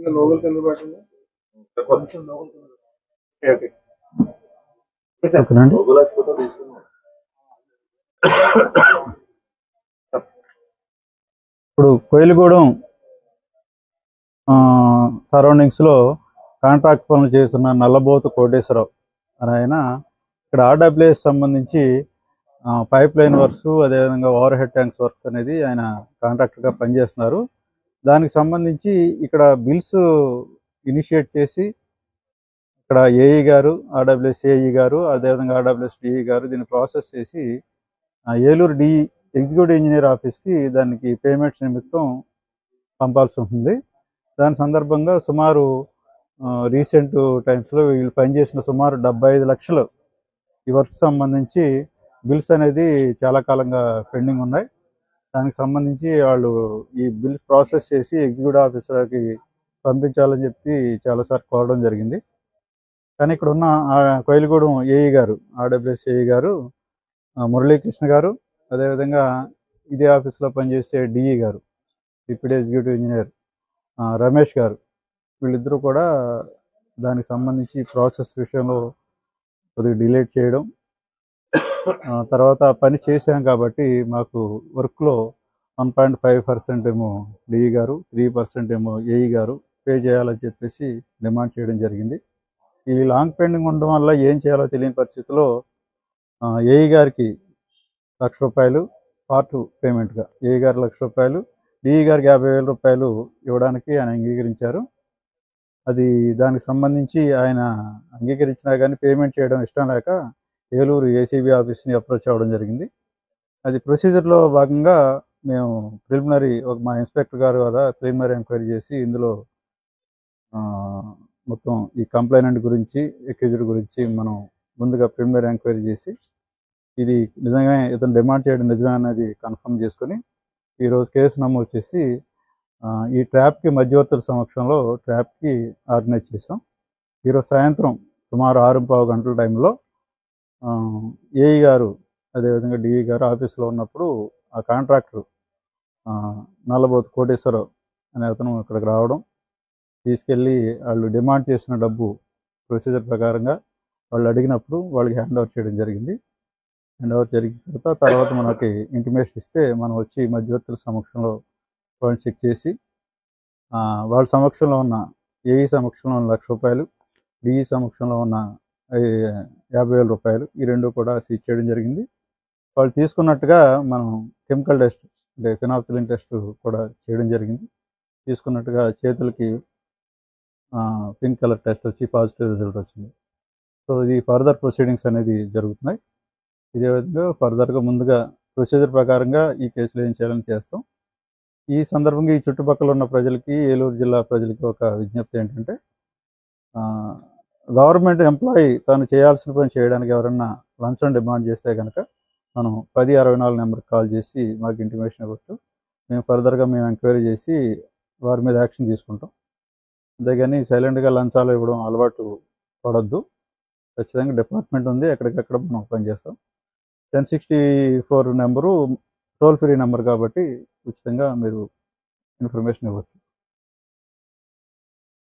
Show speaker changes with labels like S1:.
S1: ఇంకా novel okay.
S2: ఓకేనండి ఇప్పుడు కోయిలగూడెం సరౌండింగ్స్లో కాంట్రాక్ట్ పనులు చేస్తున్న నల్లబోతు కోటేశ్వరరావు అని ఆయన ఇక్కడ ఆర్డబ్ల్యూఎస్ సంబంధించి పైప్ లైన్ వర్క్స్ అదేవిధంగా ఓవర్ హెడ్ ట్యాంక్స్ వర్క్స్ అనేది ఆయన కాంట్రాక్టర్గా పనిచేస్తున్నారు. దానికి సంబంధించి ఇక్కడ బిల్స్ ఇనిషియేట్ చేసి ఇక్కడ ఏఈ గారు ఆర్డబ్ల్యూఎస్ ఏఈ గారు అదేవిధంగా ఆర్డబ్ల్యూఎస్ డిఈ గారు దీన్ని ప్రాసెస్ చేసి ఏలూరు డి ఎగ్జిక్యూటివ్ ఇంజనీర్ ఆఫీస్కి దానికి పేమెంట్స్ నిమిత్తం పంపాల్సి ఉంటుంది. దాని సందర్భంగా సుమారు రీసెంట్ టైమ్స్లో వీళ్ళు పనిచేసిన సుమారు డెబ్బై ఐదు లక్షలు. ఈ వర్క్ సంబంధించి బిల్స్ అనేది చాలా కాలంగా పెండింగ్ ఉన్నాయి. దానికి సంబంధించి వాళ్ళు ఈ బిల్ ప్రాసెస్ చేసి ఎగ్జిక్యూటివ్ ఆఫీసర్కి పంపించాలని చెప్పి చాలాసార్లు కోరడం జరిగింది. కానీ ఇక్కడ ఉన్న ఆ కోయిలగూడెం ఏఈ గారు ఆర్డబ్ల్యూఎస్ ఏఈ గారు మురళీకృష్ణ గారు అదేవిధంగా ఇదే ఆఫీస్లో పనిచేసే డిఈ గారు డిప్యూటీ ఎగ్జిక్యూటివ్ ఇంజనీర్ రమేష్ గారు వీళ్ళిద్దరూ కూడా దానికి సంబంధించి ప్రాసెస్ విషయంలో కొద్దిగా డిలేట్ చేయడం తర్వాత పని చేశాం కాబట్టి మాకు వర్క్లో వన్ పాయింట్ ఫైవ్ పర్సెంట్ ఏమో డిఈ గారు త్రీ పర్సెంట్ ఏమో ఏఈ గారు పే చేయాలని చెప్పేసి డిమాండ్ చేయడం జరిగింది. ఈ లాంగ్ పెండింగ్ ఉండడం వల్ల ఏం చేయాలో తెలియని పరిస్థితిలో ఏఈ గారికి లక్ష రూపాయలు పార్ట్ పేమెంట్గా ఏఈ గారు లక్ష రూపాయలు డిఈ గారికి యాభై వేల రూపాయలు ఇవ్వడానికి ఆయన అంగీకరించారు. అది దానికి సంబంధించి ఆయన అంగీకరించినా కానీ పేమెంట్ చేయడం ఇష్టం లేక ఏలూరు ఏసీబీ ఆఫీస్ని అప్రోచ్ అవ్వడం జరిగింది. అది ప్రొసీజర్లో భాగంగా మేము ప్రిలిమినరీ ఒక మా ఇన్స్పెక్టర్ గారు ద్వారా ప్రిలిమినరీ ఎంక్వైరీ చేసి ఇందులో మొత్తం ఈ కంప్లైనెంట్ గురించి ఎక్యూజ్డ్ గురించి మనం ముందుగా ప్రిలిమినరీ ఎంక్వైరీ చేసి ఇది నిజంగా ఇతను డిమాండ్ చేయడం నిజమే అనేది కన్ఫర్మ్ చేసుకొని ఈరోజు కేసు నమోదు చేసి ఈ ట్రాప్కి మధ్యవర్తుల సమక్షంలో ట్రాప్కి ఆర్గనైజ్ చేసాం ఈరోజు సాయంత్రం సుమారు ఆరు పావు గంటల టైంలో ఏఈ గారు అదేవిధంగా డిఈ గారు ఆఫీస్లో ఉన్నప్పుడు ఆ కాంట్రాక్టర్ నల్లబోతు కోటేశ్వరరావు అనే అతను ఇక్కడికి రావడం తీసుకెళ్ళి వాళ్ళు డిమాండ్ చేసిన డబ్బు ప్రొసీజర్ ప్రకారంగా వాళ్ళు అడిగినప్పుడు వాళ్ళకి హ్యాండ్ ఓవర్ చేయడం జరిగింది. హ్యాండ్ ఓవర్ జరిగిన తర్వాత తర్వాత మనకి ఇంటిమేషన్ ఇస్తే మనం వచ్చి మధ్యవర్తుల సమక్షంలో పాయింట్ చెక్ చేసి వాళ్ళ సమక్షంలో ఉన్న ఏఈ సమక్షంలో ఉన్న లక్ష రూపాయలు డిఈ సమక్షంలో ఉన్న యాభై వేల రూపాయలు ఈ రెండు కూడా సీజ్ చేయడం జరిగింది. వాళ్ళు తీసుకున్నట్టుగా మనం కెమికల్ టెస్ట్ అంటే ఫినాప్తిలిన్ టెస్ట్ కూడా చేయడం జరిగింది. తీసుకున్నట్టుగా చేతులకి పింక్ కలర్ టెస్ట్ వచ్చి పాజిటివ్ రిజల్ట్ వచ్చింది. సో ఇది ఫర్దర్ ప్రొసీడింగ్స్ అనేది జరుగుతున్నాయి. ఇదే విధంగా ఫర్దర్గా ముందుగా ప్రొసీజర్ ప్రకారంగా ఈ కేసులు ఏం చేయాలని చేస్తాం. ఈ సందర్భంగా ఈ చుట్టుపక్కల ఉన్న ప్రజలకి ఏలూరు జిల్లా ప్రజలకి ఒక విజ్ఞప్తి ఏంటంటే గవర్నమెంట్ ఎంప్లాయీ తను చేయాల్సిన పని చేయడానికి ఎవరన్నా లంచం డిమాండ్ చేస్తే కనుక మనం పది అరవై నాలుగు నెంబర్కి కాల్ చేసి మాకు ఇంటిమేషన్ ఇవ్వచ్చు. మేము ఫర్దర్గా మేము ఎంక్వైరీ చేసి వారి మీద యాక్షన్ తీసుకుంటాం. అంతేగాని సైలెంట్గా లంచాలు ఇవ్వడం అలవాటు పడద్దు. ఖచ్చితంగా డిపార్ట్మెంట్ ఉంది. ఎక్కడికక్కడ మనం పనిచేస్తాం ten sixty four number toll free number కాబట్టి ఉచితంగా మీరు ఇన్ఫర్మేషన్ ఇవ్వచ్చు.